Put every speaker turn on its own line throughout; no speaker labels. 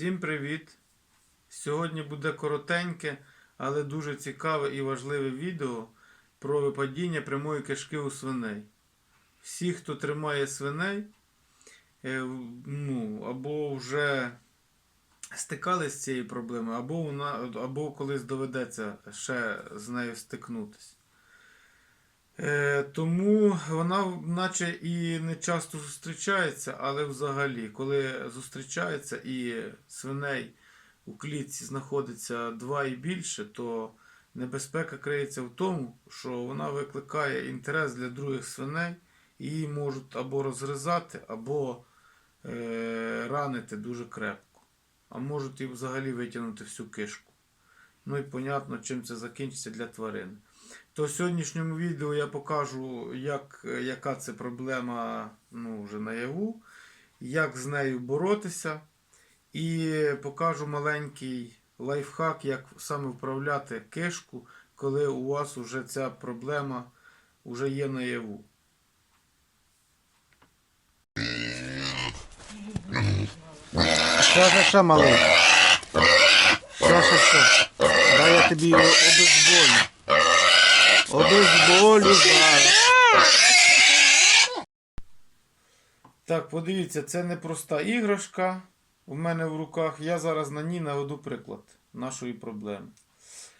Всім привіт! Сьогодні буде коротеньке, але дуже цікаве і важливе відео про випадіння прямої кишки у свиней. Всі, хто тримає свиней, е, ну, або вже стикались з цією проблемою, або, вона, або колись доведеться ще з нею стикнутися. Е, тому вона, наче і не часто зустрічається, але взагалі, коли зустрічається і свиней у клітці знаходиться два і більше, то небезпека криється в тому, що вона викликає інтерес для других свиней, її можуть або розгризати, або е, ранити дуже крепко, а можуть і взагалі витягнути всю кишку. Ну і понятно, чим це закінчиться для тварини. То в сьогоднішньому відео я покажу, як, яка це проблема ну, вже наяву, як з нею боротися, і покажу маленький лайфхак, як саме вправляти кишку, коли у вас вже ця проблема вже є наяву.
Що, що, малий? Що, що? Дай я тобі обезболю. Обезболю.
Так, подивіться, це не проста іграшка у мене в руках. Я зараз на ній наведу приклад нашої проблеми.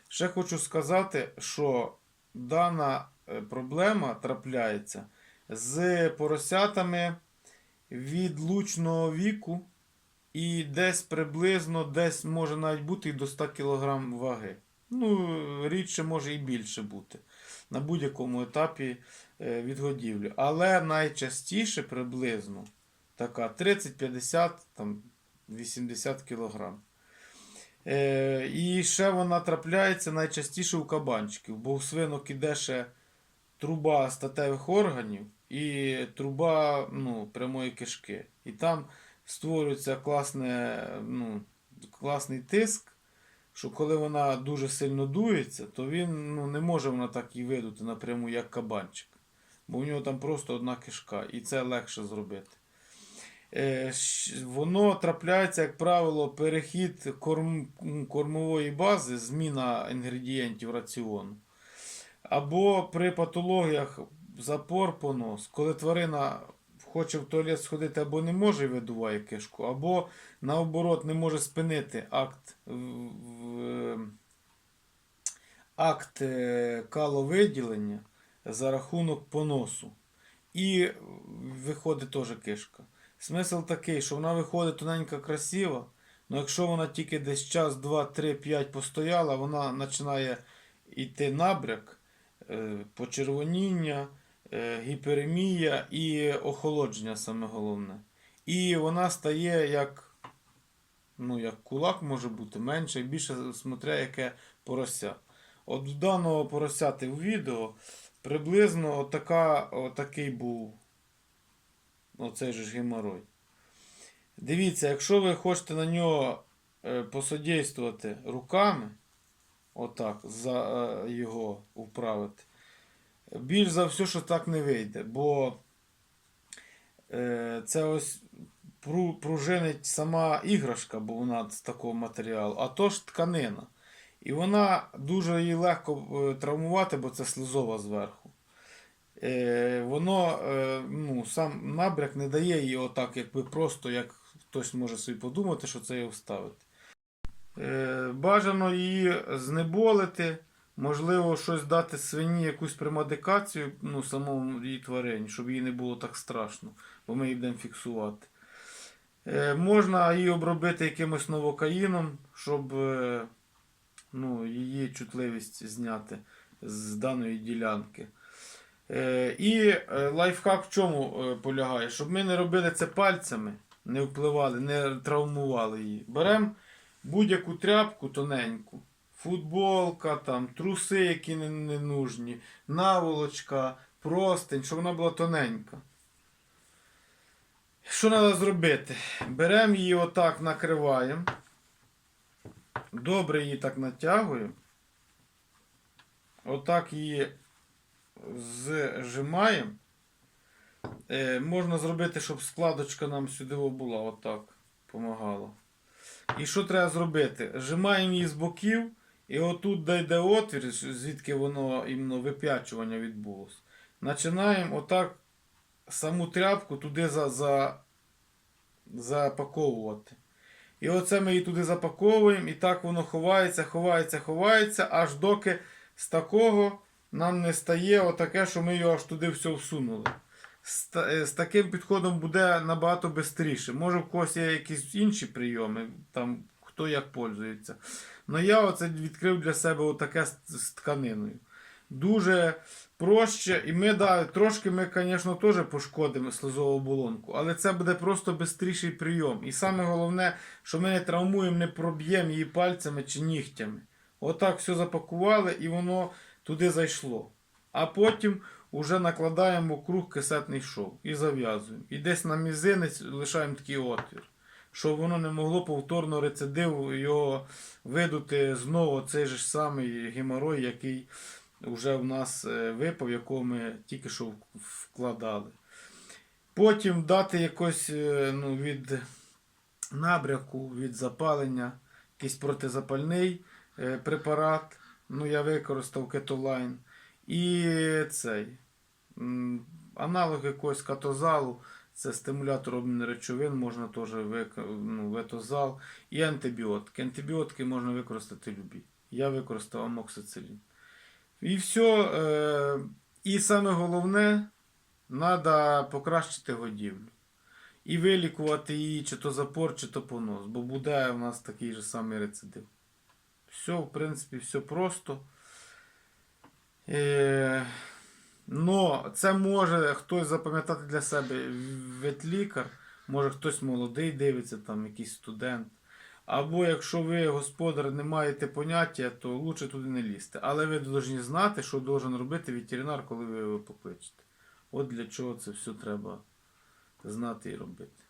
Ще хочу сказати, що дана е, проблема трапляється з поросятами від лучного віку і десь приблизно, десь може навіть бути і до 100 кг ваги. Ну, рідше може і більше бути на будь-якому етапі е, відгодівлі. Але найчастіше приблизно така 30-50, там 80 кг. Е, і ще вона трапляється найчастіше у кабанчиків, бо у свинок іде ще труба статевих органів і труба ну, прямої кишки. І там створюється класне, ну, класний тиск, що коли вона дуже сильно дується, то він ну, не може вона так і видути напряму, як кабанчик. Бо у нього там просто одна кишка, і це легше зробити. Е, Воно трапляється, як правило, перехід корм, кормової бази, зміна інгредієнтів раціону. Або при патологіях запор понос, коли тварина хоче в туалет сходити або не може видуває кишку, або наоборот не може спинити акт, в- акт е, каловиділення за рахунок поносу. І виходить теж кишка. Смисл такий, що вона виходить тоненька, красива, але якщо вона тільки десь час, 2, 3, 5 постояла, вона починає йти набряк, е, почервоніння, е, гіперемія і охолодження саме головне. І вона стає як, ну, як кулак може бути менше більше смотря яке порося. От в даного поросяти в відео приблизно отака, отакий був оцей же ж геморой. Дивіться, якщо ви хочете на нього е, посодействувати руками, отак, за е, його вправити, більш за все, що так не вийде, бо е, це ось пружинить сама іграшка, бо вона з такого матеріалу, а то ж тканина. І вона дуже її легко е, травмувати, бо це слизова зверху. Е, воно, ну, сам набряк не дає її отак, якби просто, як хтось може собі подумати, що це його вставити. Бажано її знеболити, можливо, щось дати свині, якусь премадикацію, ну, самому її тварині, щоб їй не було так страшно, бо ми її будемо фіксувати. Е, можна її обробити якимось новокаїном, щоб е, ну, її чутливість зняти з даної ділянки. Е, і е, лайфхак в чому е, полягає? Щоб ми не робили це пальцями, не впливали, не травмували її. Беремо будь-яку тряпку тоненьку, футболка, там, труси, які не, не нужні, наволочка, простень, щоб вона була тоненька. Що треба зробити? Беремо її отак, накриваємо. Добре її так натягуємо. Отак її зжимаємо. Е, можна зробити, щоб складочка нам сюди була, отак, помагала. І що треба зробити? Зжимаємо її з боків, і отут, де йде отвір, звідки воно іменно вип'ячування відбулося. Починаємо отак саму тряпку туди за, за, запаковувати. І оце ми її туди запаковуємо, і так воно ховається, ховається, ховається, аж доки з такого нам не стає отаке, що ми його аж туди все всунули. З, е, з таким підходом буде набагато швидше. Може, в когось є якісь інші прийоми, там хто як пользується. Але я оце відкрив для себе отаке з, тканиною. Дуже проще. І ми, да, трошки ми, звісно, теж пошкодимо слизову оболонку, але це буде просто швидший прийом. І саме головне, що ми не травмуємо, не проб'ємо її пальцями чи нігтями. Отак все запакували і воно туди зайшло. А потім вже накладаємо круг кисетний шов і зав'язуємо. І десь на мізинець лишаємо такий отвір, щоб воно не могло повторно рецидиву його видути знову цей же самий геморой, який вже в нас е, випав, якого ми тільки що вкладали. Потім дати якось е, ну, від набряку, від запалення, якийсь протизапальний е, препарат. Ну, я використав кетолайн. І цей аналог якогось катозалу, це стимулятор обміну речовин, можна теж ну, ветозал. І антибіотики. Антибіотики можна використати любі. Я використав амоксицилін. І все. Е, і саме головне, треба покращити годівлю. І вилікувати її, чи то запор, чи то понос, бо буде у нас такий же самий рецидив. Все, в принципі, все просто. Но це може хтось запам'ятати для себе ветлікар, може хтось молодий дивиться, там якийсь студент. Або якщо ви, господар, не маєте поняття, то лучше туди не лізти. Але ви повинні знати, що должен робити ветеринар, коли ви його покличете. От для чого це все треба знати і робити.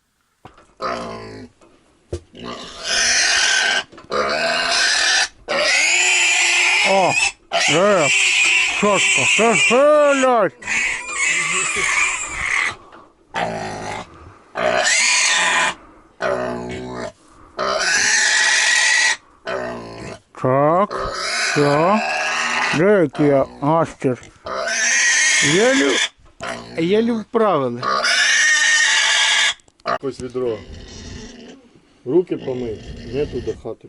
О! Е! Чітко! Це стрілять! Так, все. Де який я гастер? Єлі, єлі вправили.
Ось відро. Руки помий, не туди хати.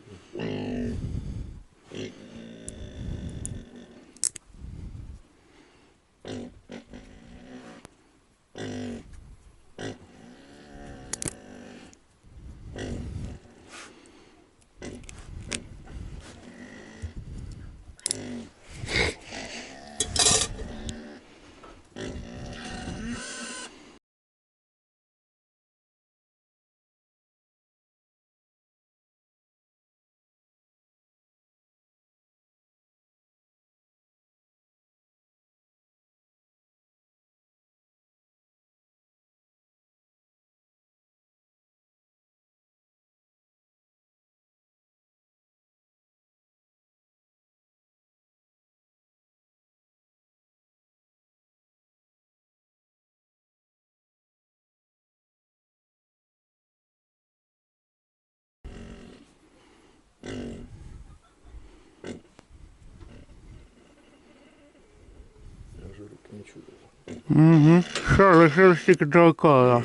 Угу. Що, лишилось тільки джойкола.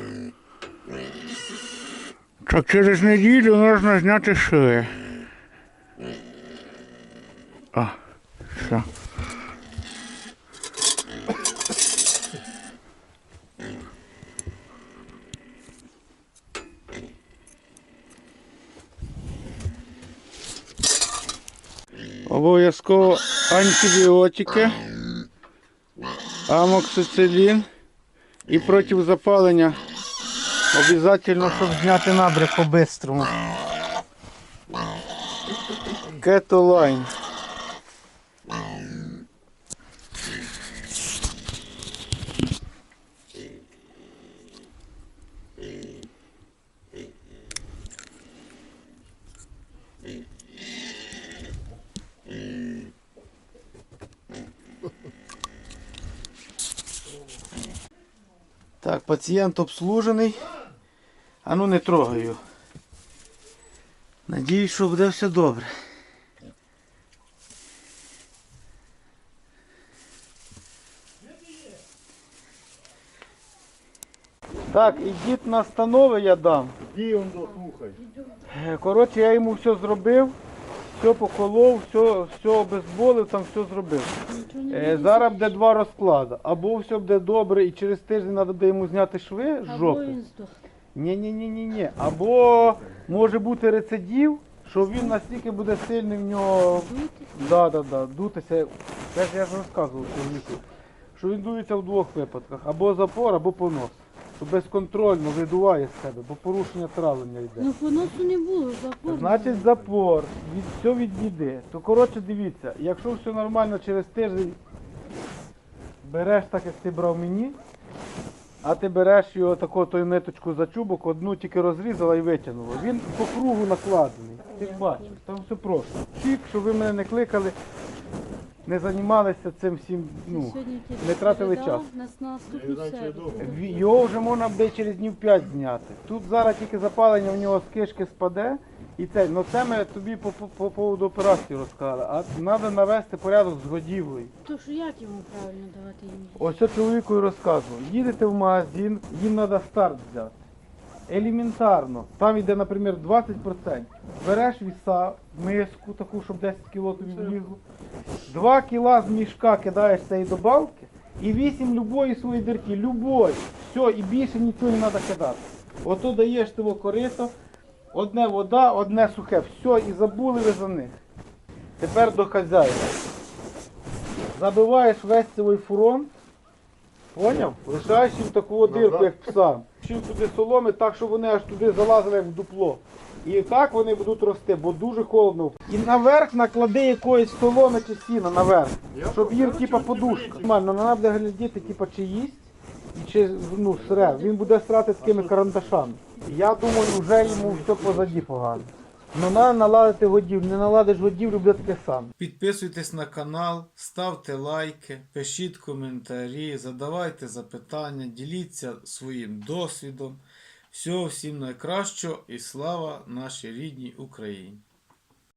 Так через неділю можна зняти шиї. О, все. Обов'язково антибіотики, амоксицилін і проти запалення. обов'язково, щоб зняти набряк по-бистрому. Кетолайн.
Так, пацієнт обслужений. А ну не трогаю.
Надіюсь, що буде все добре. Так, ідіть на станови я дам.
Ді он дослухай.
Е, Коротше, я йому все зробив, все поколов, все, все обезболив, там все зробив. Е, зараз буде два розклади. Або все буде добре і через тиждень треба буде йому зняти шви з жопи. Ні, ні, ні, ні, ні. Або може бути рецидив, що він настільки буде сильний в нього. Да, да, да, дутися. Це ж я ж розказував чоловіку. Що він дується в двох випадках: або запор, або понос. Що безконтрольно видуває з себе, бо порушення травлення йде.
Ну поносу не було, запор.
Значить запор, від, все від біди. То коротше дивіться, якщо все нормально через тиждень береш так, як ти брав мені, а ти береш його таку тою ниточку за чубок, одну тільки розрізала і витягнула. Він по кругу накладений. Ти ж бачиш, там все просто. Чік, щоб ви мене не кликали, не займалися цим всім. Ну, не тратили час.
Нас на наступну
Значить,
Ві- Його вже можна буде через днів 5 зняти. Тут зараз тільки запалення в нього з кишки спаде. І це, ну це ми тобі по, по, по поводу операції розказали. А треба навести порядок з годівлею.
То що як йому правильно давати їм?
Ось що чоловіку і розказував. Їдете в магазин, їм треба старт взяти. Елементарно. Там йде, наприклад, 20%. Береш віса, миску таку, щоб 10 кг тобі влізло. 2 кг з мішка кидаєш цієї добавки і 8 любої своєї дірки, любої. Все, і більше нічого не треба кидати. Ото даєш того корито, одне вода, одне сухе. Все, і забули ви за них. Тепер до хазяїна. Забиваєш весь цей фурон, поняв? Лишаєш їм таку дирку, як псам. Чим туди соломи, так, щоб вони аж туди залазили як в дупло. І так вони будуть рости, бо дуже холодно. І наверх наклади якоїсь соломи чи сіна наверх, щоб їм типа подушка. Нормально, вона буде глядіти, типа, чи їсть, і чи ну, сре. Він буде срати такими карандашами. Я думаю, вже йому все позаді погано. Ну треба наладити годівлю, не наладиш годівлю, буде таке саме.
Підписуйтесь на канал, ставте лайки, пишіть коментарі, задавайте запитання, діліться своїм досвідом. Всього всім найкращого і слава нашій рідній Україні!